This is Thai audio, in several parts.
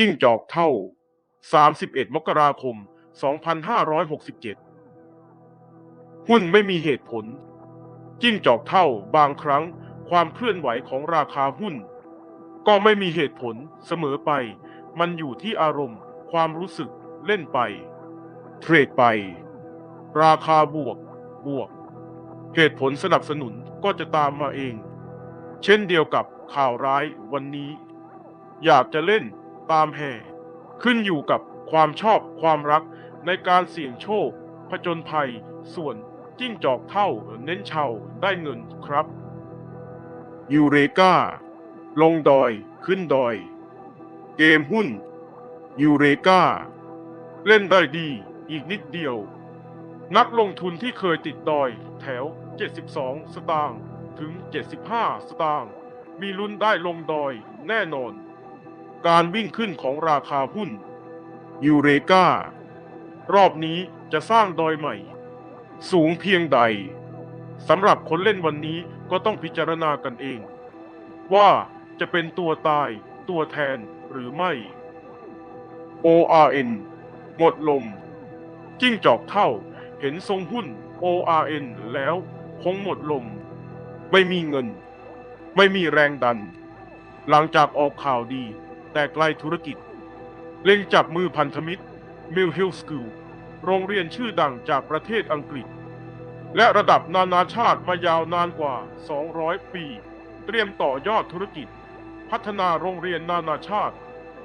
จิ้งจอกเท่า 31 มกราคม 2567 หุ้นไม่มีเหตุผล จิ้งจอกเท่าบางครั้งความเคลื่อนไหวของราคาหุ้น ก็ไม่มีเหตุผลเสมอไป มันอยู่ที่อารมณ์ ความรู้สึกเล่นไป เทรดไป ราคาบวก บวก เหตุผลสนับสนุนก็จะตามมาเอง เช่นเดียวกับข่าวร้ายวันนี้ อยากจะเล่น ตามแห่ ขึ้นอยู่กับความชอบความรักในการเสี่ยงโชค ผจญภัย ส่วนจิ้งจอกเท่าเน้นเชาได้เงินครับ ยูเรกาลงดอยขึ้นดอย เกมหุ้น ยูเรกาเล่นได้ดีอีกนิดเดียว นักลงทุนที่เคยติดดอยแถว 72 สตางค์ถึง 75 สตางค์มีลุ้นได้ลงดอยแน่นอน การวิ่งขึ้นของราคาหุ้นยูเรการอบนี้จะสร้างดอยใหม่ สูงเพียงใดสำหรับคนเล่นวันนี้ก็ต้องพิจารณากันเอง ว่าจะเป็นตัวตายตัวแทนหรือไม่ ORN หมดลม จิ้งจอกเท่าเห็นทรงหุ้น ORN แล้วคงหมดลม ไม่มีเงิน ไม่มีแรงดัน หลังจากออกข่าวดี แต่ไกลธุรกิจ เล็งจับมือพันธมิตร Mill Hill School โรงเรียนชื่อดังจากประเทศอังกฤษ และระดับนานาชาติมายาวนานกว่า 200 ปี เตรียมต่อยอดธุรกิจ พัฒนาโรงเรียนนานาชาติ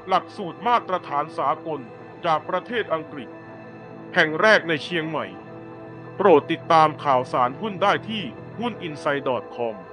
หลักสูตรมาตรฐานสากลจากประเทศอังกฤษ แห่งแรกในเชียงใหม่ โปรดติดตามข่าวสารหุ้นได้ที่หุ้น i n s i d e c o m